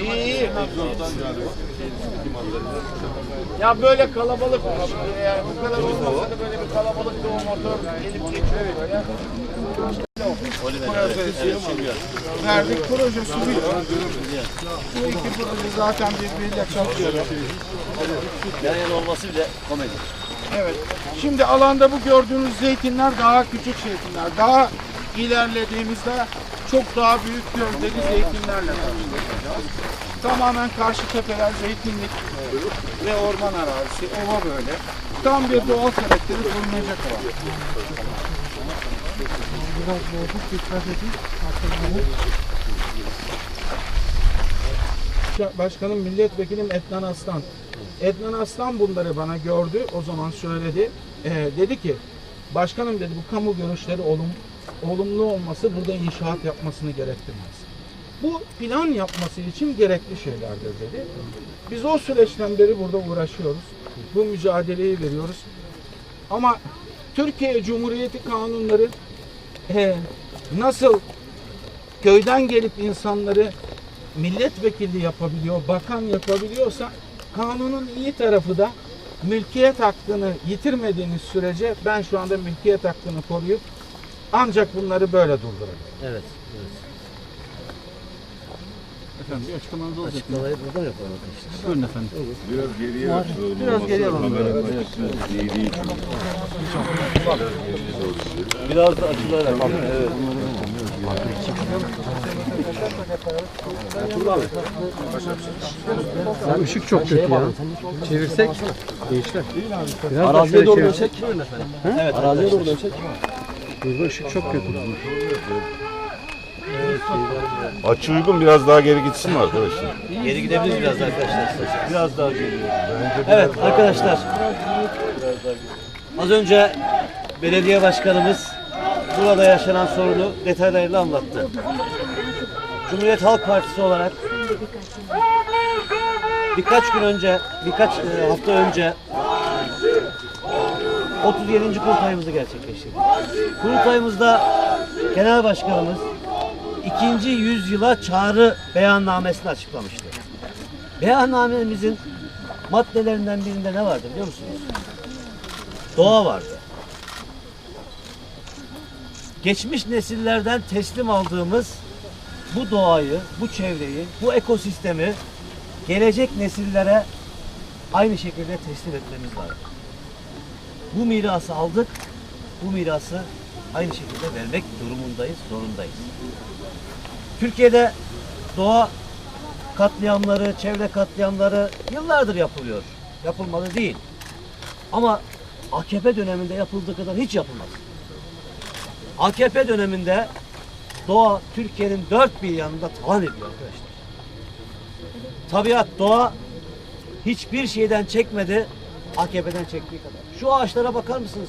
İyi iyi. Ya böyle kalabalık yani bu kadar olmasa da böyle bir kalabalık da o motor gelip geçiyor böyle. Verdik proje sürüyor. Bu iki proje zaten birbiriyle çalışıyor. Yan yana olması bile komedi. Evet. Şimdi alanda bu gördüğünüz zeytinler daha küçük zeytinler. Daha ilerlediğimizde çok daha büyük gövdeli zeytinlerle karşılaşacağız. Tamamen karşı tepeler zeytinlik ve orman arazisi, ova böyle. Tam bir doğal karakteri korunacak alan. Biraz bozuk dikkat edin. Başkanım milletvekilim Etnan Aslan. Etnan Aslan bunları bana gördü. O zaman söyledi. Ee, dedi ki başkanım dedi bu kamu görüşleri olum, olumlu olması burada inşaat yapmasını gerektirmez. Bu plan yapması için gerekli şeylerdir dedi. Biz o süreçten beri burada uğraşıyoruz. Bu mücadeleyi veriyoruz. Ama Türkiye Cumhuriyeti kanunları e, nasıl köyden gelip insanları milletvekili yapabiliyor, bakan yapabiliyorsa kanunun iyi tarafı da mülkiyet hakkını yitirmediğiniz sürece ben şu anda mülkiyet hakkını koruyup ancak bunları böyle durdurabilirim. Evet. evet. Efendim bir açıklamanız olacak. Açıklamayı burada yapalım arkadaşlar. Buyurun efendim. Biraz geriye açılalım. Biraz geriye alalım. İyi değil. Biraz da açılarak. Evet. Ya ışık çok kötü ya. Çevirsek değişler. Biraz Araziye doğru şöyle dönsek. Evet, araziye doğru dönsek. Burada ışık çok kötü. Açı uygun biraz daha geri gitsin mi arkadaşlar? Geri gidebiliriz biraz da arkadaşlar. Biraz daha geri. Evet arkadaşlar. Az önce belediye başkanımız burada yaşanan sorunu detaylarıyla anlattı. Cumhuriyet Halk Partisi olarak birkaç gün önce, birkaç e, hafta önce 37. kurultayımızı gerçekleştirdik. Kurultayımızda Genel Başkanımız ikinci yüzyıla çağrı beyannamesini açıklamıştı. Beyannamemizin maddelerinden birinde ne vardı biliyor musunuz? Doğa vardı. Geçmiş nesillerden teslim aldığımız bu doğayı, bu çevreyi, bu ekosistemi gelecek nesillere aynı şekilde teslim etmemiz lazım. Bu mirası aldık, bu mirası aynı şekilde vermek durumundayız, zorundayız. Türkiye'de doğa katliamları, çevre katliamları yıllardır yapılıyor. Yapılmalı değil. Ama AKP döneminde yapıldığı kadar hiç yapılmaz. AKP döneminde doğa Türkiye'nin dört bir yanında talan ediyor arkadaşlar. Tabiat, doğa hiçbir şeyden çekmedi, AKP'den çektiği kadar. Şu ağaçlara bakar mısınız?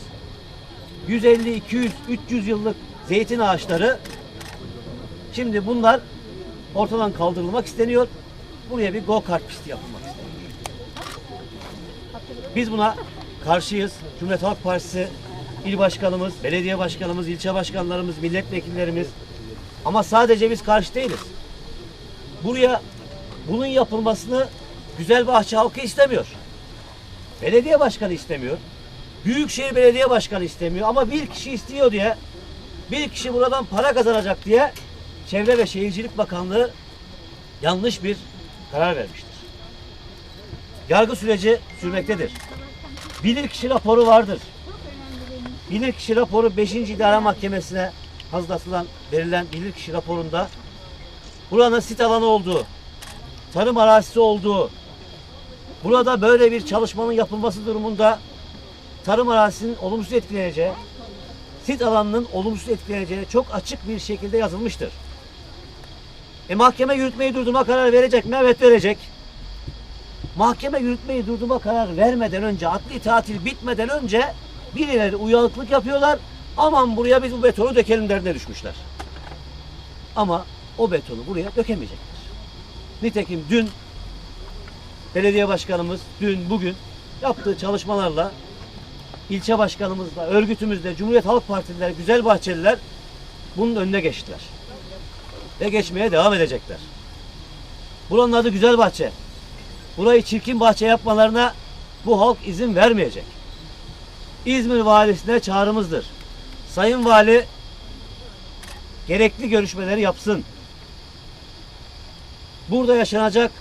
150, 200, 300 yıllık zeytin ağaçları Şimdi bunlar ortadan kaldırılmak isteniyor. Buraya bir go kart pisti yapılmak isteniyor. Biz buna karşıyız. Cumhuriyet Halk Partisi il başkanımız, belediye başkanımız, ilçe başkanlarımız, milletvekillerimiz. Ama sadece biz karşı değiliz. Buraya bunun yapılmasını Güzelbahçe halkı istemiyor. Belediye başkanı istemiyor. Büyükşehir Belediye Başkanı istemiyor ama bir kişi istiyor diye bir kişi buradan para kazanacak diye Çevre ve Şehircilik Bakanlığı yanlış bir karar vermiştir. Yargı süreci sürmektedir. Bilirkişi raporu vardır. Bilirkişi raporu 5. İdare Mahkemesi'ne hazırlatılan, verilen bilirkişi raporunda buranın sit alanı olduğu, tarım arazisi olduğu, burada böyle bir çalışmanın yapılması durumunda tarım arazisinin olumsuz etkileneceği, sit alanının olumsuz etkileneceği çok açık bir şekilde yazılmıştır. E mahkeme yürütmeyi durdurma kararı verecek mi? Evet verecek. Mahkeme yürütmeyi durdurma kararı vermeden önce, adli tatil bitmeden önce birileri uyanıklık yapıyorlar. Aman buraya biz bu betonu dökelim derdine düşmüşler. Ama o betonu buraya dökemeyecekler. Nitekim dün belediye başkanımız dün bugün yaptığı çalışmalarla ilçe başkanımızla, örgütümüzle, Cumhuriyet Halk Partililer, Güzel Bahçeliler bunun önüne geçtiler. Ve geçmeye devam edecekler. Buranın adı Güzel Bahçe. Burayı çirkin bahçe yapmalarına bu halk izin vermeyecek. İzmir valisine çağrımızdır. Sayın Vali gerekli görüşmeleri yapsın. Burada yaşanacak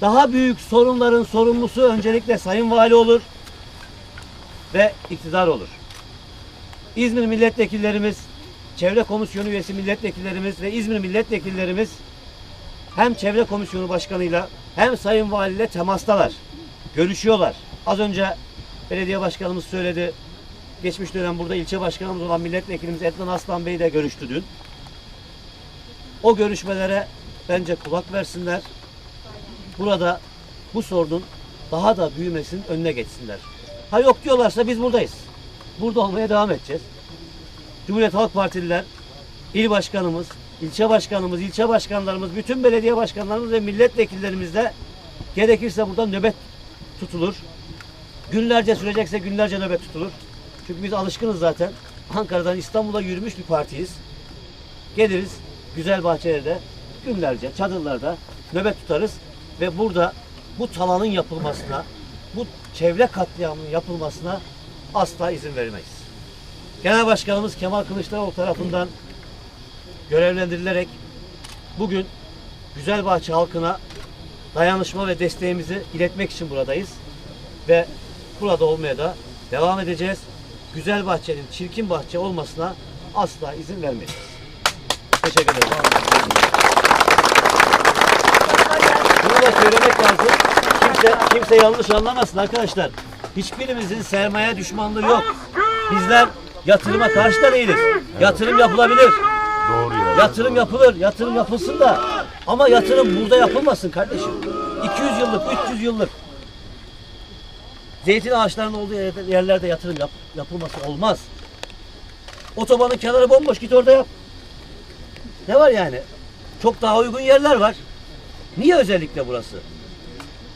daha büyük sorunların sorumlusu öncelikle Sayın Vali olur ve iktidar olur. İzmir milletvekillerimiz, Çevre Komisyonu üyesi milletvekillerimiz ve İzmir milletvekillerimiz hem Çevre Komisyonu Başkanı'yla hem Sayın Vali ile temastalar. Görüşüyorlar. Az önce belediye başkanımız söyledi. Geçmiş dönem burada ilçe başkanımız olan milletvekilimiz Etnan Aslan Bey de görüştü dün. O görüşmelere bence kulak versinler. Burada bu sorunun daha da büyümesinin önüne geçsinler. Ha yok diyorlarsa biz buradayız. Burada olmaya devam edeceğiz. Cumhuriyet Halk Partililer, il başkanımız, ilçe başkanımız, ilçe başkanlarımız, bütün belediye başkanlarımız ve milletvekillerimiz de gerekirse burada nöbet tutulur. Günlerce sürecekse günlerce nöbet tutulur. Çünkü biz alışkınız zaten. Ankara'dan İstanbul'a yürümüş bir partiyiz. Geliriz güzel bahçelerde günlerce çadırlarda nöbet tutarız ve burada bu talanın yapılmasına, bu çevre katliamının yapılmasına asla izin vermeyiz. Genel Başkanımız Kemal Kılıçdaroğlu tarafından görevlendirilerek bugün Güzelbahçe halkına dayanışma ve desteğimizi iletmek için buradayız. Ve burada olmaya da devam edeceğiz. Güzel bahçenin çirkin bahçe olmasına asla izin vermeyiz. Teşekkür ederim. Bunu da söylemek lazım. Kimse, kimse yanlış anlamasın arkadaşlar. Hiçbirimizin sermaye düşmanlığı yok. Bizler yatırıma karşı da değiliz. Yatırım yapılabilir. Doğru ya. Yatırım yapılır, yatırım yapılsın da ama yatırım burada yapılmasın kardeşim. 200 yıllık, 300 yıllık zeytin ağaçlarının olduğu yerlerde yatırım yap, yapılması olmaz. Otobanın kenarı bomboş git orada yap. Ne var yani? Çok daha uygun yerler var. Niye özellikle burası?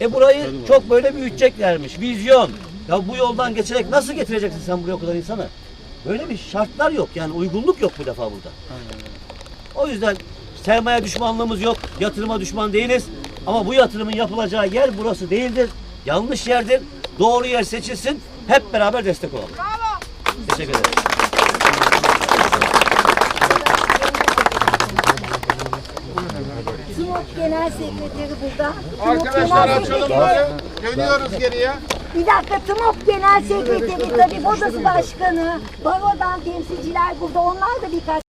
E burayı çok böyle büyüteceklermiş. Vizyon. Ya bu yoldan geçerek nasıl getireceksin sen buraya o kadar insanı? Böyle bir şartlar yok yani uygunluk yok bu defa burada. O yüzden sermaye düşmanlığımız yok, yatırıma düşman değiliz. Ama bu yatırımın yapılacağı yer burası değildir. Yanlış yerdir. Doğru yer seçilsin. Hep beraber destek olalım. Teşekkür ederim. Genel Sekreteri burada. Arkadaşlar açalım böyle. Dönüyoruz geriye. Bir dakika TİMOP Genel Sekreteri, Tabip Odası Başkanı, Baro'dan temsilciler burada. Onlar da birkaç